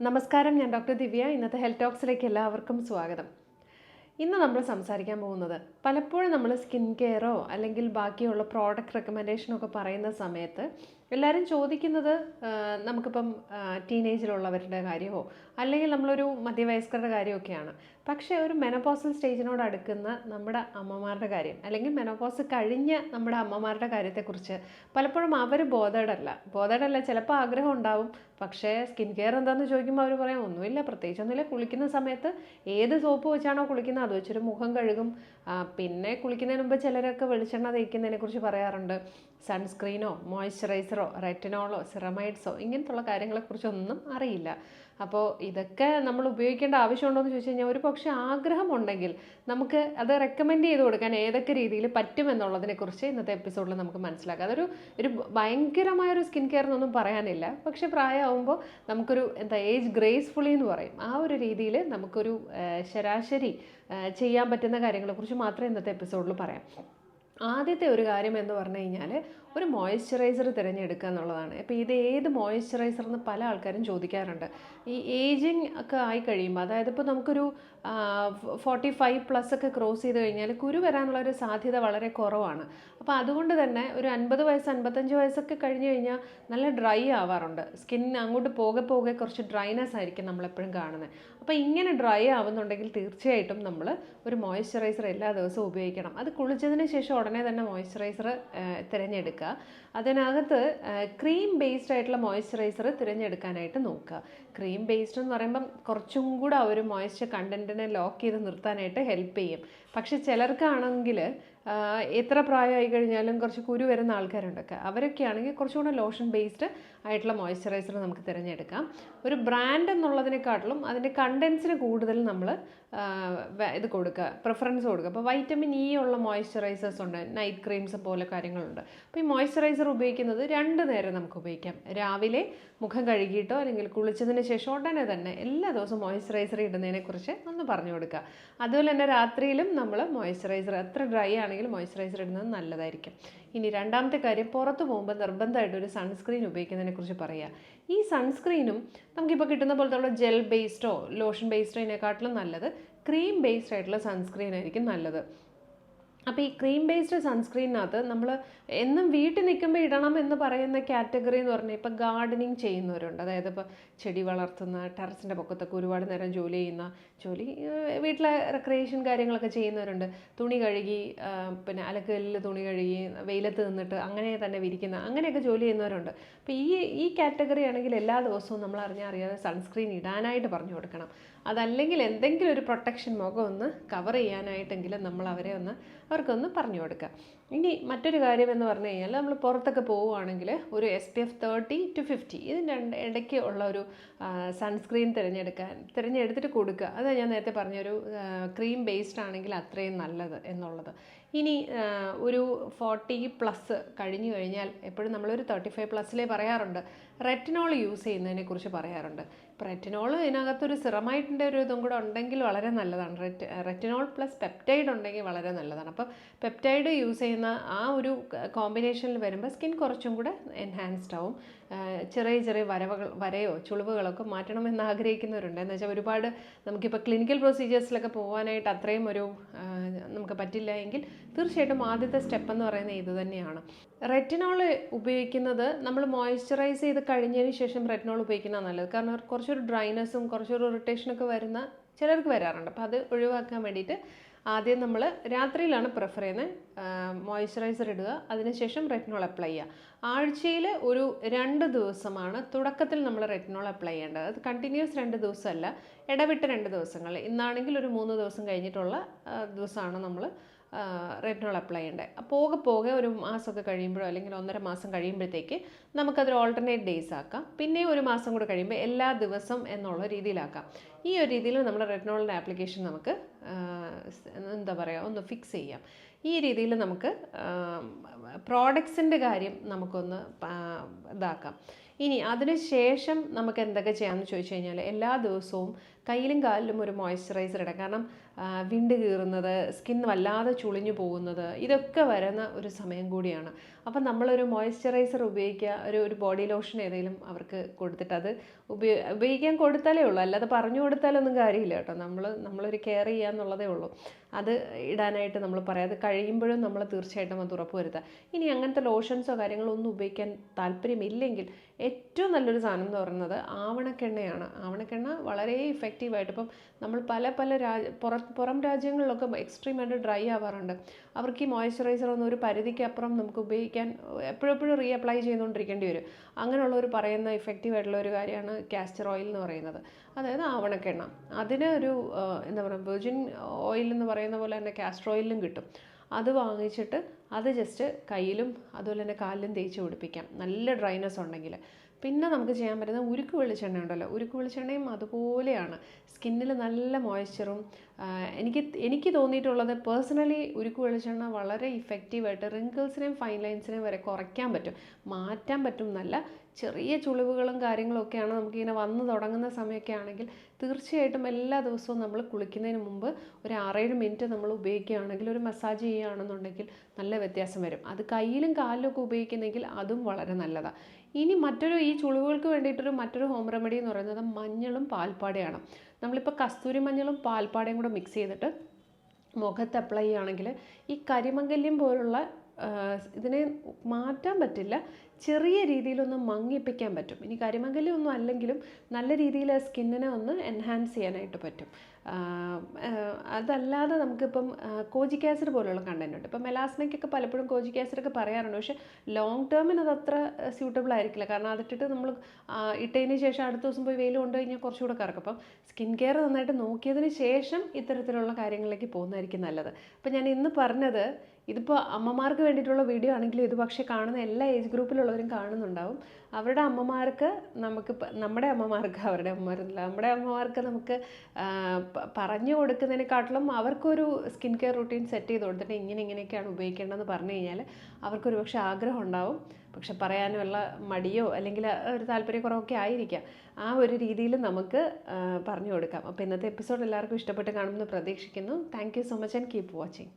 നമസ്കാരം ഞാൻ ഡോക്ടർ ദിവ്യ. ഇന്നത്തെ ഹെൽത്ത് ടോക്സിലേക്ക് എല്ലാവർക്കും സ്വാഗതം. ഇന്ന് നമ്മൾ സംസാരിക്കാൻ പോകുന്നത് പലപ്പോഴും നമ്മൾ സ്കിൻ കെയറോ അല്ലെങ്കിൽ ബാക്കിയുള്ള പ്രോഡക്റ്റ് റെക്കമെൻഡേഷനോ ഒക്കെ പറയുന്ന സമയത്ത് എല്ലാവരും ചോദിക്കുന്നത് നമുക്കിപ്പം ടീനേജിലുള്ളവരുടെ കാര്യമോ അല്ലെങ്കിൽ നമ്മളൊരു മധ്യവയസ്കരുടെ കാര്യമൊക്കെയാണ്. പക്ഷേ ഒരു മെനോപോസൽ സ്റ്റേജിനോട് അടുക്കുന്ന നമ്മുടെ അമ്മമാരുടെ കാര്യം അല്ലെങ്കിൽ മെനോപോസ് കഴിഞ്ഞ നമ്മുടെ അമ്മമാരുടെ കാര്യത്തെക്കുറിച്ച് പലപ്പോഴും അവർ ബോധേഡല്ല ബോധേഡല്ല ചിലപ്പോൾ ആഗ്രഹം ഉണ്ടാവും. പക്ഷേ സ്കിൻ കെയർ എന്താണെന്ന് ചോദിക്കുമ്പോൾ അവർ പറയാം ഒന്നുമില്ല പ്രത്യേകിച്ചൊന്നുമില്ല കുളിക്കുന്ന സമയത്ത് ഏത് സോപ്പ് വെച്ചാണോ കുളിക്കുന്നത് അത് വെച്ചൊരു മുഖം കഴുകും. പിന്നെ കുളിക്കുന്നതിന് മുമ്പ് ചിലരൊക്കെ വെളിച്ചെണ്ണ തേക്കുന്നതിനെക്കുറിച്ച് പറയാറുണ്ട്. സൺസ്ക്രീനോ മോയ്സ്ചറൈസറോ റെറ്റിനോളോ സിറമൈഡ്സോ ഇങ്ങനത്തുള്ള കാര്യങ്ങളെക്കുറിച്ചൊന്നും അറിയില്ല. അപ്പോൾ ഇതൊക്കെ നമ്മൾ ഉപയോഗിക്കേണ്ട ആവശ്യമുണ്ടോ എന്ന് ചോദിച്ചു കഴിഞ്ഞാൽ ഒരു പക്ഷേ ആഗ്രഹമുണ്ടെങ്കിൽ നമുക്ക് അത് റെക്കമെൻഡ് ചെയ്ത് കൊടുക്കാൻ ഏതൊക്കെ രീതിയിൽ പറ്റുമെന്നുള്ളതിനെക്കുറിച്ച് ഇന്നത്തെ എപ്പിസോഡിൽ നമുക്ക് മനസ്സിലാക്കാം. അതൊരു ഒരു ഭയങ്കരമായൊരു സ്കിൻ കെയർ എന്നൊന്നും പറയാനില്ല. പക്ഷേ പ്രായമാകുമ്പോൾ നമുക്കൊരു എന്താ ഏജ് ഗ്രേസ്ഫുള്ളി എന്ന് പറയും. ആ ഒരു രീതിയിൽ നമുക്കൊരു ശരാശരി ചെയ്യാൻ പറ്റുന്ന കാര്യങ്ങളെക്കുറിച്ച് മാത്രമേ ഇന്നത്തെ എപ്പിസോഡിൽ പറയാം. ആദ്യത്തെ ഒരു കാര്യം എന്ന് പറഞ്ഞു കഴിഞ്ഞാൽ ഒരു മോയ്സ്ചറൈസർ തിരഞ്ഞെടുക്കുക എന്നുള്ളതാണ്. അപ്പോൾ ഇത് ഏത് മോയ്സ്ചറൈസർ എന്ന് പല ആൾക്കാരും ചോദിക്കാറുണ്ട്. ഈ ഏജിങ് ഒക്കെ ആയി കഴിയുമ്പോൾ അതായത് ഇപ്പോൾ നമുക്കൊരു ഫോർട്ടി ഫൈവ് പ്ലസ് ഒക്കെ ക്രോസ് ചെയ്ത് കഴിഞ്ഞാൽ കുരു വരാനുള്ള ഒരു സാധ്യത വളരെ കുറവാണ്. അപ്പോൾ അതുകൊണ്ട് തന്നെ ഒരു അൻപത് വയസ്സ് അൻപത്തഞ്ച് വയസ്സൊക്കെ കഴിഞ്ഞ് കഴിഞ്ഞാൽ നല്ല ഡ്രൈ ആവാറുണ്ട്. സ്കിൻ അങ്ങോട്ട് പോകെ പോകെ കുറച്ച് ഡ്രൈനെസ് ആയിരിക്കും നമ്മളെപ്പോഴും കാണുന്നത്. അപ്പോൾ ഇങ്ങനെ ഡ്രൈ ആവുന്നുണ്ടെങ്കിൽ തീർച്ചയായിട്ടും നമ്മൾ ഒരു മോയ്സ്ചറൈസർ എല്ലാ ദിവസവും ഉപയോഗിക്കണം. അത് കുളിച്ചതിന് ശേഷം ഉടനെ തന്നെ മോയ്സ്ചറൈസർ തിരഞ്ഞെടുക്കുക. അതിനകത്ത് ക്രീം ബേസ്ഡ് ആയിട്ടുള്ള മോയ്സ്ചറൈസർ തിരഞ്ഞെടുക്കാനായിട്ട് നോക്കുക. ക്രീം ബേസ്ഡ് എന്ന് പറയുമ്പം കുറച്ചും കൂടെ ആ ഒരു മോയ്സ്ചർ കണ്ടന്റിനെ ലോക്ക് ചെയ്ത് നിർത്താനായിട്ട് ഹെൽപ്പ് ചെയ്യും. പക്ഷെ ചിലർക്കാണെങ്കിൽ എത്ര പ്രായമായി കഴിഞ്ഞാലും കുറച്ച് കുരു വരുന്ന ആൾക്കാരുണ്ടൊക്കെ അവരൊക്കെ ആണെങ്കിൽ കുറച്ചുകൂടെ ലോഷൻ ബേസ്ഡ് ആയിട്ടുള്ള മോയ്സ്ചറൈസർ നമുക്ക് തിരഞ്ഞെടുക്കാം. ഒരു ബ്രാൻഡ് എന്നുള്ളതിനെക്കാട്ടിലും അതിന്റെ കണ്ടൻസിന് കൂടുതൽ നമ്മൾ ഇത് കൊടുക്കുക പ്രിഫറൻസ് കൊടുക്കുക. അപ്പോൾ വൈറ്റമിൻ ഇ ഉള്ള മോയ്സ്ചറൈസേഴ്സ് ഉണ്ട് നൈറ്റ് ക്രീംസ് പോലെ കാര്യങ്ങളുണ്ട്. അപ്പോൾ ഈ മോയ്സ്ചറൈസർ ഉപയോഗിക്കുന്നത് രണ്ട് നേരം നമുക്ക് ഉപയോഗിക്കാം. രാവിലെ മുഖം കഴുകിയിട്ടോ അല്ലെങ്കിൽ കുളിച്ചതിന് ശേഷം ഉടനെ തന്നെ എല്ലാ ദിവസവും മോയ്സ്ചറൈസർ ഇടുന്നതിനെക്കുറിച്ച് ഒന്ന് പറഞ്ഞു കൊടുക്കുക. അതുപോലെ തന്നെ രാത്രിയിലും നമ്മൾ മോയ്സ്ചറൈസർ എത്ര ഡ്രൈ ആണെങ്കിലും മോയ്സ്ചറൈസർ ഇടുന്നത് നല്ലതായിരിക്കും. ഇനി രണ്ടാമത്തെ കാര്യം പുറത്ത് പോകുമ്പോൾ നിർബന്ധമായിട്ട് ഒരു സൺസ്ക്രീൻ ഉപയോഗിക്കുന്നതിനെ കുറിച്ച് പറയുക. ഈ സൺസ്ക്രീനും നമുക്കിപ്പോൾ കിട്ടുന്ന പോലത്തെ ഉള്ള ജെൽ ബേസ്ഡോ ലോഷൻ ബേസ്ഡോ ഇതിനെക്കാട്ടിലും നല്ലത് ക്രീം ബേസ്ഡ് ആയിട്ടുള്ള സൺസ്ക്രീൻ ആയിരിക്കും നല്ലത്. അപ്പോൾ ഈ ക്രീം ബേസ്ഡ് സൺസ്ക്രീനകത്ത് നമ്മൾ എന്നും വീട്ടിൽ നിൽക്കുമ്പോൾ ഇടണം എന്ന് പറയുന്ന കാറ്റഗറി എന്ന് പറഞ്ഞാൽ ഇപ്പോൾ ഗാർഡനിങ് ചെയ്യുന്നവരുണ്ട്. അതായത് ഇപ്പോൾ ചെടി വളർത്തുന്ന ടെറസിന്റെ പൊക്കത്തൊക്കെ ഒരുപാട് നേരം ജോലി ചെയ്യുന്ന ജോലി വീട്ടിലെ റെക്രിയേഷൻ കാര്യങ്ങളൊക്കെ ചെയ്യുന്നവരുണ്ട്. തുണി കഴുകി പിന്നെ അലക്കല്ലിൽ തുണി കഴുകി വെയിലത്ത് നിന്നിട്ട് അങ്ങനെ തന്നെ വിരിക്കുന്ന അങ്ങനെയൊക്കെ ജോലി ചെയ്യുന്നവരുണ്ട്. അപ്പോൾ ഈ ഈ കാറ്റഗറി ആണെങ്കിൽ എല്ലാ ദിവസവും നമ്മൾ അറിഞ്ഞാൽ അറിയാതെ സൺസ്ക്രീൻ ഇടാനായിട്ട് പറഞ്ഞു കൊടുക്കണം. അതല്ലെങ്കിൽ എന്തെങ്കിലും ഒരു പ്രൊട്ടക്ഷൻ മുഖം ഒന്ന് കവർ ചെയ്യാനായിട്ടെങ്കിലും നമ്മൾ അവരെ ഒന്ന് അവർക്കൊന്ന് പറഞ്ഞു കൊടുക്കുക. ഇനി മറ്റൊരു കാര്യം എന്ന് പറഞ്ഞു കഴിഞ്ഞാൽ നമ്മൾ പുറത്തൊക്കെ പോവുകയാണെങ്കിൽ ഒരു S P F thirty to fifty ഇതിന്റെ ഇടയ്ക്ക് ഉള്ള ഒരു സൺസ്ക്രീൻ തിരഞ്ഞെടുക്കാൻ തിരഞ്ഞെടുത്തിട്ട് കൊടുക്കുക. അതാണ് ഞാൻ നേരത്തെ പറഞ്ഞൊരു ക്രീം ബേസ്ഡ് ആണെങ്കിൽ അത്രയും നല്ലത് എന്നുള്ളത്. ഇനി ഒരു ഫോർട്ടി പ്ലസ് കഴിഞ്ഞു കഴിഞ്ഞാൽ എപ്പോഴും നമ്മളൊരു തേർട്ടി ഫൈവ് പ്ലസ്സിലേ പറയാറുണ്ട്. റെറ്റിനോൾ യൂസ് ചെയ്യുന്നതിനെ കുറിച്ച് പറയാറുണ്ട്. ഇപ്പോൾ റെറ്റിനോൾ ഇതിനകത്തൊരു സിറമായിട്ടിന്റെ ഒരു ഇതും കൂടെ ഉണ്ടെങ്കിൽ വളരെ നല്ലതാണ്. റെറ്റ് റെറ്റിനോൾ പ്ലസ് പെപ്റ്റൈഡ് ഉണ്ടെങ്കിൽ വളരെ നല്ലതാണ്. അപ്പോൾ പെപ്റ്റൈഡ് യൂസ് ചെയ്യുന്ന ആ ഒരു കോമ്പിനേഷനിൽ വരുമ്പോൾ സ്കിൻ കുറച്ചും കൂടെ എൻഹാൻസ്ഡ് ആവും. ചെറിയ ചെറിയ വരവകൾ വരയോ ചുളിവുകളൊക്കെ മാറ്റണമെന്ന് ആഗ്രഹിക്കുന്നവരുണ്ട്. എന്ന് വെച്ചാൽ ഒരുപാട് നമുക്കിപ്പോൾ ക്ലിനിക്കൽ പ്രൊസീജിയേഴ്സിലൊക്കെ പോകാനായിട്ട് അത്രയും ഒരു നമുക്ക് പറ്റില്ല എങ്കിൽ തീർച്ചയായിട്ടും ആദ്യത്തെ സ്റ്റെപ്പ് എന്ന് പറയുന്നത് ഇത് തന്നെയാണ്. റെറ്റിനോൾ ഉപയോഗിക്കുന്നത് നമ്മൾ മോയ്സ്ചറൈസ് ചെയ്ത് കഴിഞ്ഞതിന് ശേഷം റെറ്റിനോൾ ഉപയോഗിക്കുന്നതാണ് നല്ലത്. കാരണം കുറച്ചൊരു ഡ്രൈനെസ്സും കുറച്ചൊരു ഇറിറ്റേഷനൊക്കെ വരുന്ന ചിലർക്ക് വരാറുണ്ട്. അപ്പോൾ അത് ഒഴിവാക്കാൻ വേണ്ടിയിട്ട് ആദ്യം നമ്മൾ രാത്രിയിലാണ് പ്രിഫർ ചെയ്യുന്നത് മോയ്സ്ചറൈസർ ഇടുക. അതിനുശേഷം റെറ്റിനോൾ അപ്ലൈ ചെയ്യുക. ആഴ്ചയിൽ ഒരു രണ്ട് ദിവസമാണ് തുടക്കത്തിൽ നമ്മൾ റെറ്റിനോൾ അപ്ലൈ ചെയ്യേണ്ടത്. അത് കണ്ടിന്യൂസ് രണ്ട് ദിവസമല്ല. ഇടവിട്ട് രണ്ട് ദിവസങ്ങൾ. ഇന്നാണെങ്കിൽ ഒരു മൂന്ന് ദിവസം കഴിഞ്ഞിട്ടുള്ള ദിവസമാണ് നമ്മൾ റെറ്റിനോൾ അപ്ലൈ ചെയ്യേണ്ടത് പോകെ പോകെ ഒരു മാസമൊക്കെ കഴിയുമ്പോഴോ അല്ലെങ്കിൽ ഒന്നര മാസം കഴിയുമ്പോഴത്തേക്ക് നമുക്കതൊരു ഓൾട്ടർനേറ്റ് ഡേയ്സ് ആക്കാം. പിന്നെ ഒരു മാസം കൂടെ കഴിയുമ്പോൾ എല്ലാ ദിവസം എന്നുള്ള രീതിയിലാക്കാം. ഈ ഒരു രീതിയിൽ നമ്മൾ റെറ്റിനോളിന്റെ ആപ്ലിക്കേഷൻ നമുക്ക് എന്താ പറയുക ഒന്ന് ഫിക്സ് ചെയ്യാം. ഈ രീതിയിൽ നമുക്ക് പ്രോഡക്ട്സിന്റെ കാര്യം നമുക്കൊന്ന് ഇതാക്കാം. ഇനി അതിനുശേഷം നമുക്ക് എന്തൊക്കെ ചെയ്യാമെന്ന് ചോദിച്ചു കഴിഞ്ഞാൽ എല്ലാ ദിവസവും കയ്യിലും കാലിലും ഒരു മോയ്സ്ചറൈസർ ഇടാം. കാരണം വിണ്ട് കീറുന്നത് സ്കിൻ വല്ലാതെ ചുളിഞ്ഞു പോകുന്നത് ഇതൊക്കെ വരുന്ന ഒരു സമയം കൂടിയാണ്. അപ്പം നമ്മളൊരു മോയ്സ്ചറൈസർ ഉപയോഗിക്കുക ഒരു ഒരു ബോഡി ലോഷൻ ഏതെങ്കിലും അവർക്ക് കൊടുത്തിട്ട് അത് ഉപയോഗ ഉപയോഗിക്കാൻ കൊടുത്താലേ ഉള്ളൂ. അല്ലാതെ പറഞ്ഞു കൊടുത്താലൊന്നും കാര്യമില്ല കേട്ടോ. നമ്മൾ നമ്മളൊരു കെയർ ചെയ്യുക എന്നുള്ളതേ ഉള്ളൂ. അത് ഇടാനായിട്ട് നമ്മൾ പറയാം. അത് കഴിയുമ്പോഴും നമ്മൾ തീർച്ചയായിട്ടും അത് ഉറപ്പ് വരുത്തുക. ഇനി അങ്ങനത്തെ ലോഷൻസോ കാര്യങ്ങളോ ഒന്നും ഉപയോഗിക്കാൻ താല്പര്യമില്ലെങ്കിൽ ഏറ്റവും നല്ലൊരു സാധനം എന്ന് പറയുന്നത് ആവണക്കെണ്ണയാണ്. ആവണക്കെണ്ണ വളരെ ഇഫക്റ്റീവായിട്ട് ഇപ്പം നമ്മൾ പല പല രാജ പുറ രാജ്യങ്ങളിലൊക്കെ എക്സ്ട്രീമായിട്ട് ഡ്രൈ ആവാറുണ്ട്. അവർക്ക് ഈ മോയ്സ്ചറൈസർ ഒന്നും ഒരു പരിധിക്കപ്പുറം നമുക്ക് ഉപയോഗിക്കാൻ എപ്പോഴും എപ്പോഴും റീ അപ്ലൈ ചെയ്തുകൊണ്ടിരിക്കേണ്ടി വരും. അങ്ങനെയുള്ളവർ പറയുന്ന ഇഫക്റ്റീവ് ആയിട്ടുള്ള ഒരു കാര്യമാണ് കാസ്റ്റർ ഓയിൽ എന്ന് പറയുന്നത്. അതായത് ആവണക്കെണ്ണ. അതിന് ഒരു എന്താ പറയുക വെർജിൻ ഓയിൽ എന്ന് പറയുന്ന പോലെ തന്നെ കാസ്റ്റർ ഓയിലും കിട്ടും. അത് വാങ്ങിച്ചിട്ട് അത് ജസ്റ്റ് കയ്യിലും അതുപോലെ തന്നെ കാലിലും തേച്ച് പിടിപ്പിക്കാം. നല്ല ഡ്രൈനെസ് ഉണ്ടെങ്കിൽ പിന്നെ നമുക്ക് ചെയ്യാൻ പറ്റുന്ന ഉരുക്ക് വെളിച്ചെണ്ണ ഉണ്ടല്ലോ. ഉരുക്ക് വെളിച്ചെണ്ണയും അതുപോലെയാണ്. സ്കിന്നിൽ നല്ല മോയ്സ്ചറും എനിക്ക് എനിക്ക് തോന്നിയിട്ടുള്ളത് പേഴ്സണലി ഉരുക്ക് വെളിച്ചെണ്ണ വളരെ ഇഫക്റ്റീവായിട്ട് റിങ്കിൾസിനെയും ഫൈൻ ലൈൻസിനെയും വരെ കുറയ്ക്കാൻ പറ്റും. മാറ്റാൻ പറ്റും നല്ല ചെറിയ ചുളിവുകളും കാര്യങ്ങളും ഒക്കെയാണ് നമുക്കിങ്ങനെ വന്ന് തുടങ്ങുന്ന സമയമൊക്കെ ആണെങ്കിൽ തീർച്ചയായിട്ടും എല്ലാ ദിവസവും നമ്മൾ കുളിക്കുന്നതിന് മുമ്പ് ഒരു ആറേഴ് മിനിറ്റ് നമ്മൾ ഉപയോഗിക്കുകയാണെങ്കിൽ ഒരു മസാജ് ചെയ്യുകയാണെന്നുണ്ടെങ്കിൽ നല്ല വ്യത്യാസം വരും. അത് കയ്യിലും കാലിലും ഒക്കെ ഉപയോഗിക്കുന്നെങ്കിൽ അതും വളരെ നല്ലതാണ് ഇനി മറ്റൊരു ഈ ചുളിവുകൾക്ക് വേണ്ടിയിട്ടൊരു മറ്റൊരു ഹോം റെമഡി എന്ന് പറയുന്നത് മഞ്ഞളും പാൽപ്പാടയാണ്. നമ്മളിപ്പോൾ കസ്തൂരി മഞ്ഞളും പാൽപ്പാടയും കൂടെ മിക്സ് ചെയ്തിട്ട് മുഖത്ത് അപ്ലൈ ചെയ്യുകയാണെങ്കിൽ ഈ കരിമംഗല്യം പോലുള്ള ഇതിനെ മാറ്റാൻ പറ്റില്ല. ചെറിയ രീതിയിലൊന്ന് മങ്ങിപ്പിക്കാൻ പറ്റും. ഇനി കരിമംഗല്യം ഒന്നും അല്ലെങ്കിലും നല്ല രീതിയിൽ സ്കിന്നിനെ ഒന്ന് എൻഹാൻസ് ചെയ്യാനായിട്ട് പറ്റും. അതല്ലാതെ നമുക്കിപ്പം കോജിക് ആസിഡ് പോലുള്ള കണ്ടന്റ് ഉണ്ട്. ഇപ്പം മെലാസ്മയ്ക്കൊക്കെ പലപ്പോഴും കോജിക് ആസിഡൊക്കെ പറയാറുണ്ട്. പക്ഷേ ലോങ് ടേമിന് അത് അത്ര സ്യൂട്ടബിൾ ആയിരിക്കില്ല. കാരണം അതിട്ടിട്ട് നമ്മൾ ഇട്ടതിന് ശേഷം അടുത്ത ദിവസം പോയി വെയിൽ കൊണ്ടു കഴിഞ്ഞാൽ കുറച്ചുകൂടെ കറക്കും. അപ്പം സ്കിൻ കെയർ നന്നായിട്ട് നോക്കിയതിന് ശേഷം ഇത്തരത്തിലുള്ള കാര്യങ്ങളിലേക്ക് പോകുന്നതായിരിക്കും നല്ലത്. അപ്പം ഞാൻ ഇന്ന് പറഞ്ഞത് ഇതിപ്പോൾ അമ്മമാർക്ക് വേണ്ടിയിട്ടുള്ള വീഡിയോ ആണെങ്കിലും ഇത് പക്ഷേ കാണുന്ന എല്ലാ ഏജ് ഗ്രൂപ്പിലുള്ളവരും കാണുന്നുണ്ടാവും. അവരുടെ അമ്മമാർക്ക് നമുക്ക് നമ്മുടെ അമ്മമാർക്ക് അവരുടെ അമ്മമാരല്ല നമ്മുടെ അമ്മമാർക്ക് നമുക്ക് പറഞ്ഞു കൊടുക്കുന്നതിനെക്കാട്ടിലും അവർക്കൊരു സ്കിൻ കെയർ റുട്ടീൻ സെറ്റ് ചെയ്ത് കൊടുത്തിട്ട് ഇങ്ങനെ ഇങ്ങനെയൊക്കെയാണ് ഉപയോഗിക്കേണ്ടതെന്ന് പറഞ്ഞു കഴിഞ്ഞാൽ അവർക്കൊരു പക്ഷേ ആഗ്രഹം ഉണ്ടാവും പക്ഷെ പറയാനുള്ള മടിയോ അല്ലെങ്കിൽ ഒരു താല്പര്യക്കുറവൊക്കെ ആയിരിക്കാം. ആ ഒരു രീതിയിൽ നമുക്ക് പറഞ്ഞു കൊടുക്കാം. അപ്പോൾ ഇന്നത്തെ എപ്പിസോഡ് എല്ലാവർക്കും ഇഷ്ടപ്പെട്ട് കാണുമെന്ന് പ്രതീക്ഷിക്കുന്നു. Thank so much and keep watching.